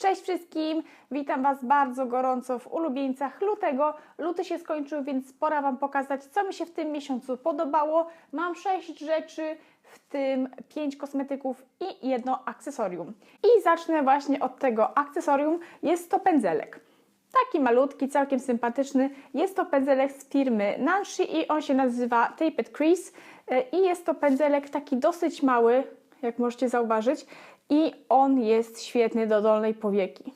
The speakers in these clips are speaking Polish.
Cześć wszystkim! Witam Was bardzo gorąco w ulubieńcach lutego. Luty się skończył, więc pora Wam pokazać, co mi się w tym miesiącu podobało. Mam 6 rzeczy, w tym 5 kosmetyków i jedno akcesorium. I zacznę właśnie od tego akcesorium. Jest to pędzelek. Taki malutki, całkiem sympatyczny. Jest to pędzelek z firmy Nanshi i on się nazywa Taped Crease. E, I jest to pędzelek taki dosyć mały, jak możecie zauważyć, i on jest świetny do dolnej powieki.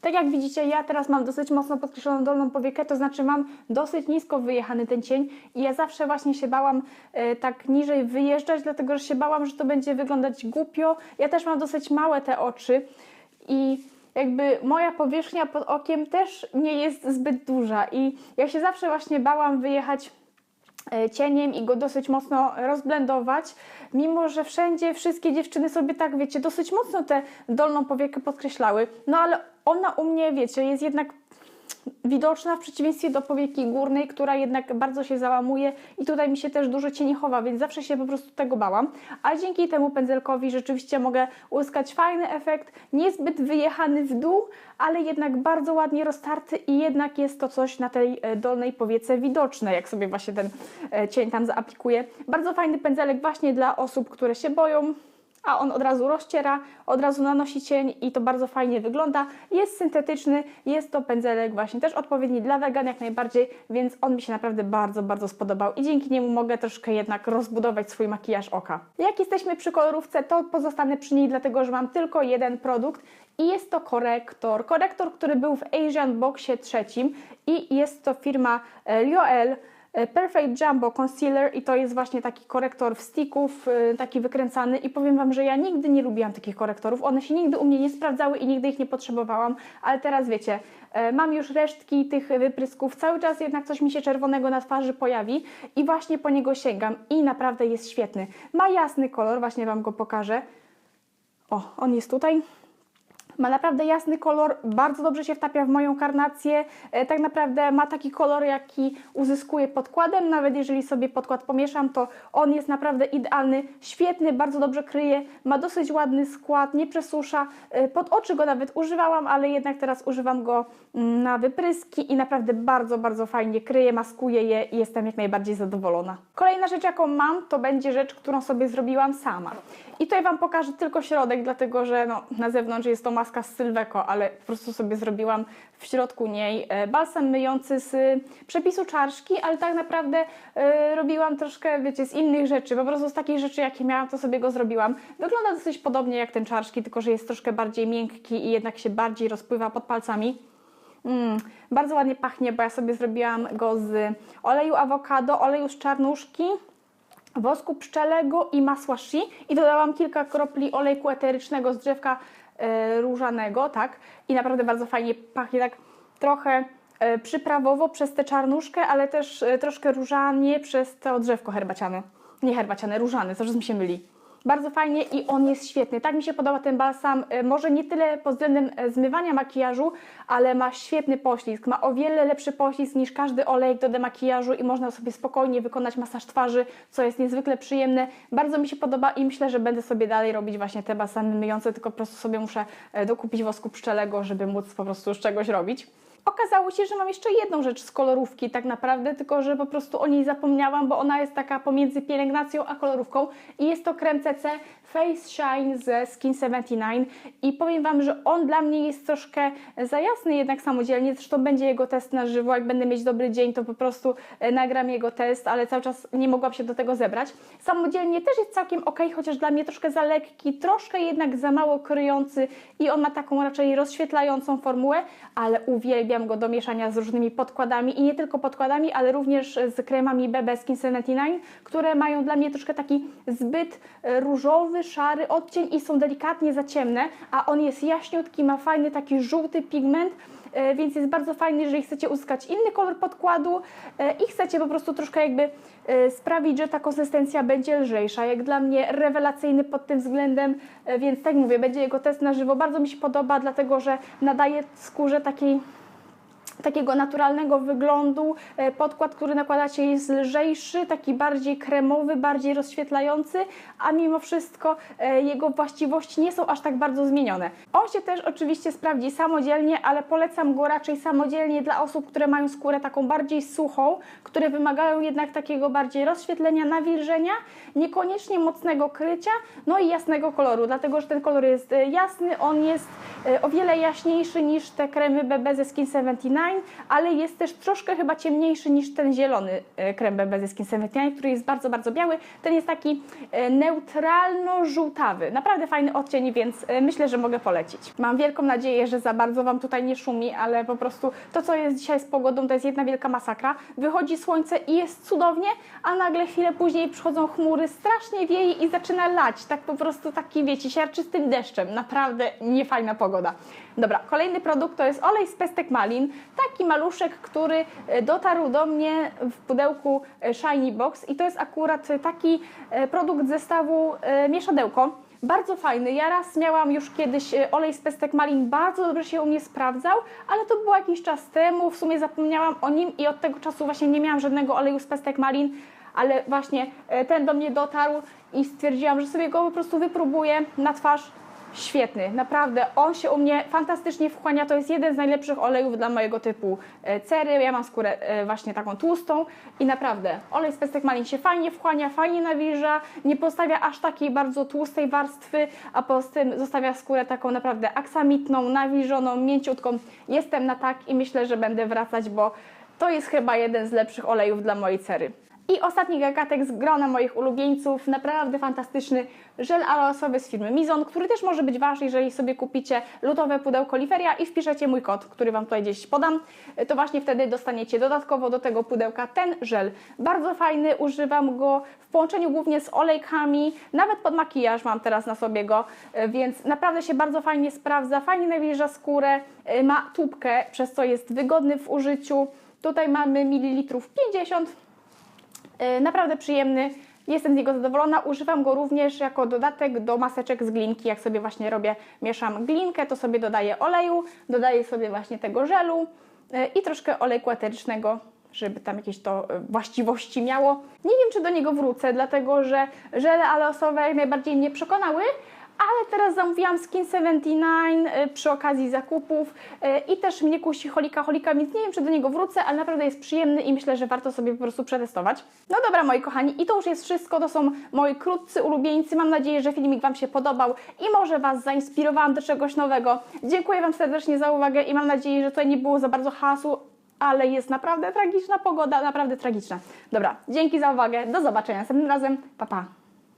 Tak jak widzicie, ja teraz mam dosyć mocno podkreśloną dolną powiekę, to znaczy mam dosyć nisko wyjechany ten cień i ja zawsze właśnie się bałam e, tak niżej wyjeżdżać, dlatego że się bałam, że to będzie wyglądać głupio. Ja też mam dosyć małe te oczy i jakby moja powierzchnia pod okiem też nie jest zbyt duża i ja się zawsze właśnie bałam wyjechać cieniem i go dosyć mocno rozblendować, mimo że wszędzie wszystkie dziewczyny sobie tak, wiecie, dosyć mocno tę dolną powiekę podkreślały. No ale ona u mnie, wiecie, jest jednak widoczna w przeciwieństwie do powieki górnej, która jednak bardzo się załamuje i tutaj mi się też dużo cieni chowa, więc zawsze się po prostu tego bałam. A dzięki temu pędzelkowi rzeczywiście mogę uzyskać fajny efekt, niezbyt wyjechany w dół, ale jednak bardzo ładnie roztarty i jednak jest to coś na tej e, dolnej powiece widoczne, jak sobie właśnie ten e, cień tam zaaplikuję. Bardzo fajny pędzelek właśnie dla osób, które się boją, a on od razu rozciera, od razu nanosi cień i to bardzo fajnie wygląda. Jest syntetyczny, jest to pędzelek właśnie też odpowiedni dla wegan jak najbardziej, więc on mi się naprawdę bardzo, bardzo spodobał i dzięki niemu mogę troszkę jednak rozbudować swój makijaż oka. Jak jesteśmy przy kolorówce, to pozostanę przy niej, dlatego że mam tylko jeden produkt i jest to korektor. Korektor, który był w Asian Boxie trzecim i jest to firma e. E, Perfect Jumbo Concealer i to jest właśnie taki korektor w sticków, e, taki wykręcany i powiem Wam, że ja nigdy nie lubiłam takich korektorów, one się nigdy u mnie nie sprawdzały i nigdy ich nie potrzebowałam, ale teraz wiecie, e, mam już resztki tych wyprysków, cały czas jednak coś mi się czerwonego na twarzy pojawi i właśnie po niego sięgam i naprawdę jest świetny. Ma jasny kolor, właśnie Wam go pokażę. O, on jest tutaj. Ma naprawdę jasny kolor, bardzo dobrze się wtapia w moją karnację. E, tak naprawdę ma taki kolor, jaki uzyskuję podkładem. Nawet jeżeli sobie podkład pomieszam, to on jest naprawdę idealny, świetny, bardzo dobrze kryje. Ma dosyć ładny skład, nie przesusza. E, Pod oczy go nawet używałam, ale jednak teraz używam go mm, na wypryski i naprawdę bardzo, bardzo fajnie kryje, maskuje je i jestem jak najbardziej zadowolona. Kolejna rzecz, jaką mam, to będzie rzecz, którą sobie zrobiłam sama. I tutaj Wam pokażę tylko środek, dlatego że no, na zewnątrz jest to maska z Sylweko, ale po prostu sobie zrobiłam w środku niej e, balsam myjący z przepisu czarszki, ale tak naprawdę e, robiłam troszkę, wiecie, z innych rzeczy. Po prostu z takich rzeczy, jakie miałam, to sobie go zrobiłam. Wygląda dosyć podobnie jak ten czarszki, tylko że jest troszkę bardziej miękki i jednak się bardziej rozpływa pod palcami. Mm, bardzo ładnie pachnie, bo ja sobie zrobiłam go z oleju awokado, oleju z czarnuszki, wosku pszczelego i masła shi i dodałam kilka kropli olejku eterycznego z drzewka e, różanego, tak? I naprawdę bardzo fajnie pachnie tak trochę e, przyprawowo przez tę czarnuszkę, ale też e, troszkę różanie przez to drzewko herbaciane. Nie herbaciane, różane, zawsze mi się myli. Bardzo fajnie i on jest świetny. Tak mi się podoba ten balsam. E, Może nie tyle pod względem e, zmywania makijażu, ale ma świetny poślizg. Ma o wiele lepszy poślizg niż każdy olejek do demakijażu i można sobie spokojnie wykonać masaż twarzy, co jest niezwykle przyjemne. Bardzo mi się podoba i myślę, że będę sobie dalej robić właśnie te balsamy myjące, tylko po prostu sobie muszę e, dokupić wosku pszczelego, żeby móc po prostu z czegoś robić. Okazało się, że mam jeszcze jedną rzecz z kolorówki tak naprawdę, tylko że po prostu o niej zapomniałam, bo ona jest taka pomiędzy pielęgnacją a kolorówką i jest to krem CC Face Shine ze Skin 79 i powiem Wam, że on dla mnie jest troszkę za jasny jednak samodzielnie, zresztą będzie jego test na żywo, jak będę mieć dobry dzień, to po prostu e, nagram jego test, ale cały czas nie mogłam się do tego zebrać. Samodzielnie też jest całkiem ok, chociaż dla mnie troszkę za lekki, troszkę jednak za mało kryjący i on ma taką raczej rozświetlającą formułę, ale uwielbiam go do mieszania z różnymi podkładami i nie tylko podkładami, ale również z kremami BB Skin 79, które mają dla mnie troszkę taki zbyt e, różowy, szary odcień i są delikatnie za ciemne, a on jest jaśniutki, ma fajny taki żółty pigment, e, więc jest bardzo fajny, jeżeli chcecie uzyskać inny kolor podkładu e, i chcecie po prostu troszkę jakby sprawić, że ta konsystencja będzie lżejsza. Jak dla mnie rewelacyjny pod tym względem, więc tak mówię, będzie jego test na żywo. Bardzo mi się podoba, dlatego że nadaje skórze takiej takiego naturalnego wyglądu. E, Podkład, który nakładacie jest lżejszy, taki bardziej kremowy, bardziej rozświetlający, a mimo wszystko e, jego właściwości nie są aż tak bardzo zmienione. On się też oczywiście sprawdzi samodzielnie, ale polecam go raczej samodzielnie dla osób, które mają skórę taką bardziej suchą, które wymagają jednak takiego bardziej rozświetlenia, nawilżenia, niekoniecznie mocnego krycia, no i jasnego koloru, dlatego że ten kolor jest e, jasny, on jest o wiele jaśniejszy niż te kremy BB ze Skin 79, ale jest też troszkę chyba ciemniejszy niż ten zielony e, krem BB ze Skin 79, który jest bardzo, bardzo biały. Ten jest taki e, neutralno-żółtawy. Naprawdę fajny odcień, więc e, myślę, że mogę polecić. Mam wielką nadzieję, że za bardzo Wam tutaj nie szumi, ale po prostu to, co jest dzisiaj z pogodą, to jest jedna wielka masakra. Wychodzi słońce i jest cudownie, a nagle chwilę później przychodzą chmury, strasznie wieje i zaczyna lać. Tak po prostu taki, wiecie, siarczystym deszczem. Naprawdę niefajna pogoda. Dobra, kolejny produkt to jest olej z pestek malin. Taki maluszek, który e, dotarł do mnie w pudełku e, Shiny Box i to jest akurat taki e, produkt zestawu mieszadełko. Bardzo fajny. Ja raz miałam już kiedyś olej z pestek malin, bardzo dobrze się u mnie sprawdzał, ale to było jakiś czas temu, w sumie zapomniałam o nim i od tego czasu właśnie nie miałam żadnego oleju z pestek malin, ale właśnie ten do mnie dotarł i stwierdziłam, że sobie go po prostu wypróbuję na twarz. Świetny, naprawdę. On się u mnie fantastycznie wchłania. To jest jeden z najlepszych olejów dla mojego typu e, cery. Ja mam skórę e, właśnie taką tłustą i naprawdę olej z pestek malin się fajnie wchłania, fajnie nawilża, nie postawia aż takiej bardzo tłustej warstwy, a poza tym zostawia skórę taką naprawdę aksamitną, nawilżoną, mięciutką. Jestem na tak i myślę, że będę wracać, bo to jest chyba jeden z lepszych olejów dla mojej cery. I ostatni gagatek z grona moich ulubieńców, naprawdę fantastyczny żel aloesowy z firmy Mizon, który też może być Wasz, jeżeli sobie kupicie lutowe pudełko Liferia i wpiszecie mój kod, który Wam tutaj gdzieś podam, to właśnie wtedy dostaniecie dodatkowo do tego pudełka ten żel. Bardzo fajny, używam go w połączeniu głównie z olejkami, nawet pod makijaż mam teraz na sobie go, więc naprawdę się bardzo fajnie sprawdza, fajnie nawilża skórę, ma tubkę, przez co jest wygodny w użyciu. Tutaj mamy mililitrów 50, E, Naprawdę przyjemny. Jestem z niego zadowolona. Używam go również jako dodatek do maseczek z glinki. Jak sobie właśnie robię, mieszam glinkę, to sobie dodaję oleju, dodaję sobie właśnie tego żelu e, i troszkę olejku eterycznego, żeby tam jakieś to e, właściwości miało. Nie wiem, czy do niego wrócę, dlatego że żele aloesowe jak najbardziej mnie przekonały, ale teraz zamówiłam Skin 79 y, przy okazji zakupów y, i też mnie kusi holika holika, więc nie wiem, czy do niego wrócę, ale naprawdę jest przyjemny i myślę, że warto sobie po prostu przetestować. No dobra, moi kochani, i to już jest wszystko. To są moi krótcy ulubieńcy. Mam nadzieję, że filmik Wam się podobał i może Was zainspirowałam do czegoś nowego. Dziękuję Wam serdecznie za uwagę i mam nadzieję, że tutaj nie było za bardzo hasu, ale jest naprawdę tragiczna pogoda, naprawdę tragiczna. Dobra, dzięki za uwagę. Do zobaczenia następnym razem. Pa, pa.